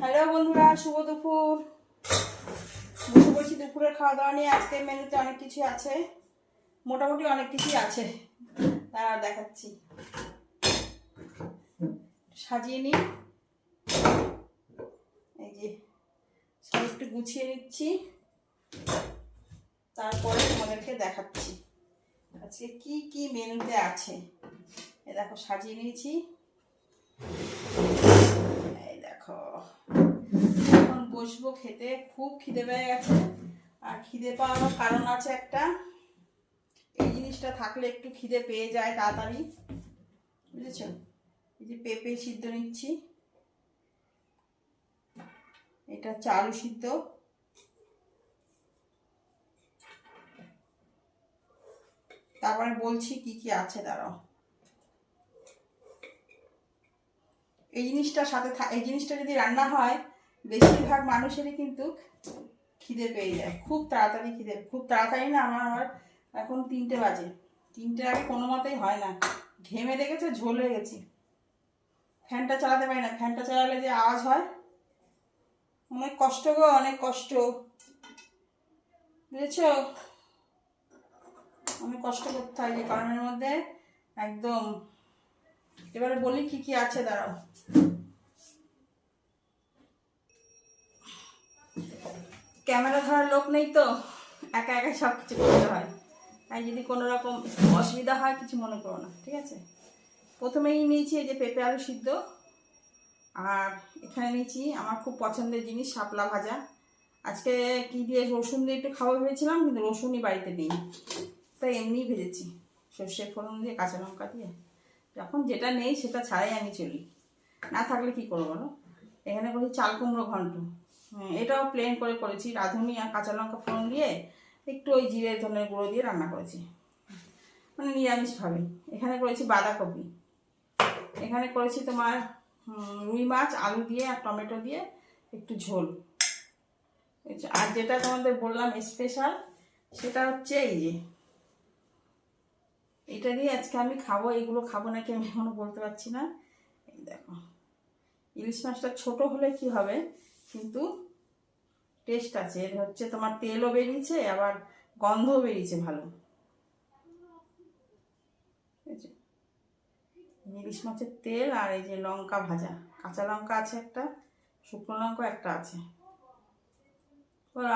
Hello বন্ধুরা, শুভ দুপুর। বসে বসে দুপুরের খাওয়া দাওয়া নিয়ে। আজকে মেনুতে অনেক কিছু আছে। মোটামুটি অনেক কিছুই আছে। তারা দেখাচ্ছি। সাজিয়ে নিই। এই যে, সব একটু গুছিয়ে নিচ্ছি। তারপরে তোমাদেরকে দেখাচ্ছি। আজকে কি কি মেনুতে আছে? এ দেখো, সাজিয়ে নিয়েছি এই দেখো এখন বসবো খেতে। খুব খিদে পেয়ে গেছে। আর খিদে পাওয়ার কারণ আছে একটা। এই জিনিসটা থাকলে একটু খিদে পেয়ে যায় তাড়াতাড়ি। বুঝেছ? এই যে পেঁপে সিদ্ধ নিচ্ছি। এটা আলু সিদ্ধ। তারপরে বলছি কি কি আছে, দাঁড়াও। এই জিনিসটার সাথে এই জিনিসটা যদি রান্না হয়, বেশিরভাগ মানুষেরই কিন্তু খিদে পেয়ে যায়। খুব তাড়াতাড়ি খিদে খুব তাড়াতাড়ি না, আমার আবার এখন তিনটে বাজে। তিনটে আগে কোনো মতেই হয় না। ঘেমে দেখেছে? ঝোল হয়ে গেছি। ফ্যানটা চালাতে পারি না। ফ্যানটা চালালে যে আওয়াজ হয়, অনেক কষ্ট গো, অনেক কষ্ট। বুঝেছ? অনেক কষ্ট করতে হয় যে গরমের মধ্যে একদম এবারে বলি কি কি আছে, দাঁড়াও। ক্যামেরা ধরার লোক নেই তো, একা একা সব কিছু করতে হয়। তাই যদি কোনো রকম অসুবিধা হয়, কিছু মনে করো না, ঠিক আছে? প্রথমেই নিয়েছি এই যে পেঁপে আলু সিদ্ধ, আর এখানে নিয়েছি আমার খুব পছন্দের জিনিস, শাপলা ভাজা। আজকে কি দিয়ে রসুন দিয়ে একটু খাওয়া ভেবেছিলাম, কিন্তু রসুনই বাড়িতে নেই। তাই এমনিই ভেজেছি, সর্ষে ফোড়ন দিয়ে কাঁচা লঙ্কা দিয়ে। যখন যেটা নেই সেটা ছাড়াই আমি চলি। না থাকলে কি করব বলো? এখানে করেছি চাল কুমড়ো ঘন্ট। হুম, এটাও প্লেন করে করেছি। রাঁধুনি আর কাঁচা লঙ্কা ফোড়ন দিয়ে একটু ওই জিরে ধনের গুঁড়ো দিয়ে রান্না করেছি। মানে নিরামিষভাবে এখানে করেছি বাঁধাকপি। এখানে করেছি তোমার রুই মাছ আলু দিয়ে আর টমেটো দিয়ে একটু ঝোল। আর যেটা তোমাদের বললাম স্পেশাল সেটা হচ্ছে এই যে এটা দিয়ে আজকে আমি খাব, এগুলো খাব নাকি আমি এখনও বলতে পারছি না। দেখো, ইলিশ মাছটা ছোট হলে কি হবে? কিন্তু টেস্ট আছে। এর হচ্ছে তোমার তেলও বেরিয়েছে, আবার গন্ধও বেরিয়েছে ভালো। ইলিশ মাছের তেল আর এই যে লঙ্কা ভাজা। কাঁচা লঙ্কা আছে একটা, শুকনো লঙ্কা একটা আছে।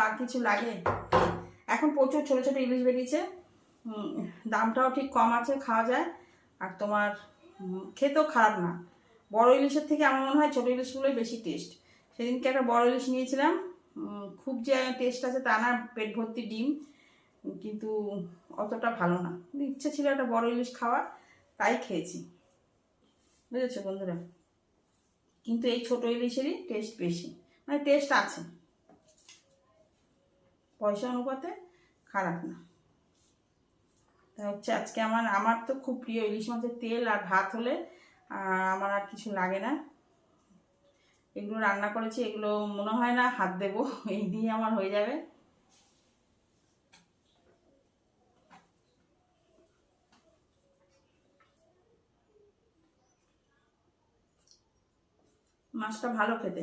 আর কিছু লাগে? এখন প্রচুর ছোট ছোট ইলিশ বেরিয়েছে। দামটাও ঠিক কম আছে, খাওয়া যায়। আর তোমার খেতেও খারাপ না। বড় ইলিশের থেকে আমার মনে হয় ছোটো ইলিশগুলোই বেশি টেস্ট সেদিনকে একটা বড় ইলিশ নিয়েছিলাম। খুব যে টেস্ট আছে তা না, পেট ভর্তি ডিম। কিন্তু অতটা ভালো না। ইচ্ছে ছিল একটা বড় ইলিশ খাওয়া তাই খেয়েছি। বুঝেছ বন্ধুরা? কিন্তু এই ছোটো ইলিশেরই টেস্ট বেশি। মানে টেস্ট আছে। পয়সা অনুপাতে খারাপ না। তা হচ্ছে আজকে আমার আমার তো খুব প্রিয় ইলিশ মাছের তেল আর ভাত হলে আমার আর কিছু লাগে না। এগুলো রান্না করেছি, এগুলো মনে হয় না হাত দেবো, এই দিয়ে আমার হয়ে যাবে। মাছটা ভালো খেতে।